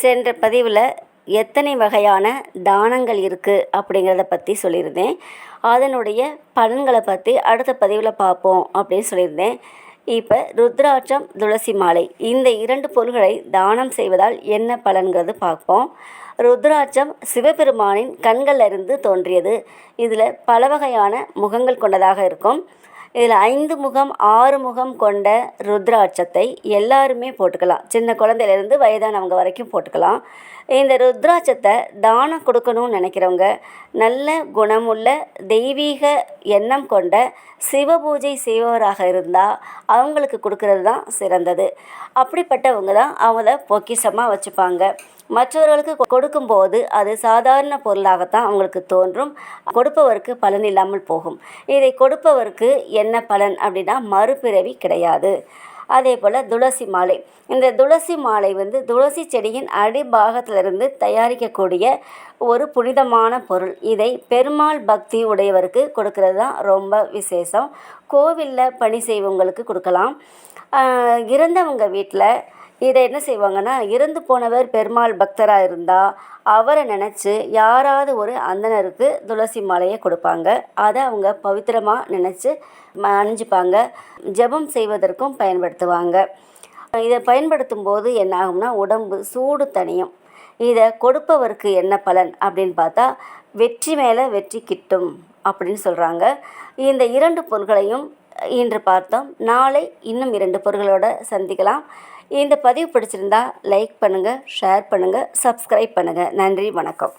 சென்ற பதிவில் எத்தனை வகையான தானங்கள் இருக்குது அப்படிங்கிறத பற்றி சொல்லியிருந்தேன். அதனுடைய பலன்களை பற்றி அடுத்த பதிவில் பார்ப்போம் அப்படின்னு சொல்லியிருந்தேன். இப்போ ருத்ராட்சம் துளசி மாலை இந்த இரண்டு பொருள்களை தானம் செய்வதால் என்ன பலன்கிறது பார்ப்போம். ருத்ராட்சம் சிவபெருமானின் கண்களிலிருந்து தோன்றியது. இதில் பல வகையான முகங்கள் கொண்டதாக இருக்கும். இதில் ஐந்து முகம் ஆறு முகம் கொண்ட ருத்ராட்சத்தை எல்லாருமே போட்டுக்கலாம். சின்ன குழந்தையிலேருந்து வயதானவங்க வரைக்கும் போட்டுக்கலாம். இந்த ருத்ராட்சத்தை தானம் கொடுக்கணும்னு நினைக்கிறவங்க நல்ல குணமுள்ள தெய்வீக எண்ணம் கொண்ட சிவ பூஜை செய்பவராக இருந்தால் அவங்களுக்கு கொடுக்கறது தான் சிறந்தது. அப்படிப்பட்டவங்க தான் அவங்கள பொக்கிஷமாக வச்சுப்பாங்க. மற்றவர்களுக்கு கொடுக்கும்போது அது சாதாரண பொருளாகத்தான் அவங்களுக்கு தோன்றும். கொடுப்பவருக்கு பலன் இல்லாமல் போகும். இதை கொடுப்பவருக்கு என்ன பலன் அப்படின்னா மறுபிறவி கிடையாது. அதே போல் துளசி மாலை. இந்த துளசி மாலை வந்து துளசி செடியின் அடிபாகத்திலிருந்து தயாரிக்கக்கூடிய ஒரு புனிதமான பொருள். இதை பெருமாள் பக்தி உடையவருக்கு கொடுக்கறது தான் ரொம்ப விசேஷம். கோவிலில் பணி செய்வங்களுக்கு கொடுக்கலாம். இறந்தவங்க வீட்டில் இதை என்ன செய்வாங்கன்னா இறந்து போனவர் பெருமாள் பக்தராக இருந்தால் அவரை நினச்சி யாராவது ஒரு அந்தனருக்கு துளசி மாலையை கொடுப்பாங்க. அதை அவங்க பவித்திரமாக நினச்சி அணிஞ்சுப்பாங்க. ஜெபம் செய்வதற்கும் பயன்படுத்துவாங்க. இதை பயன்படுத்தும் போது என்ன ஆகும்னா உடம்பு சூடு தனியும் இதை கொடுப்பவருக்கு என்ன பலன் அப்படின்னு பார்த்தா வெற்றி மேலே வெற்றி கிட்டும் அப்படின்னு சொல்கிறாங்க இந்த இரண்டு பொருள்களையும் இன்று பார்த்தோம். நாளை இன்னும் இரண்டு பொருள்களோட சந்திக்கலாம். இந்த பதிவு பிடிச்சிருந்தா லைக் பண்ணுங்கள் ஷேர் பண்ணுங்கள் சப்ஸ்கிரைப் பண்ணுங்கள் நன்றி வணக்கம்.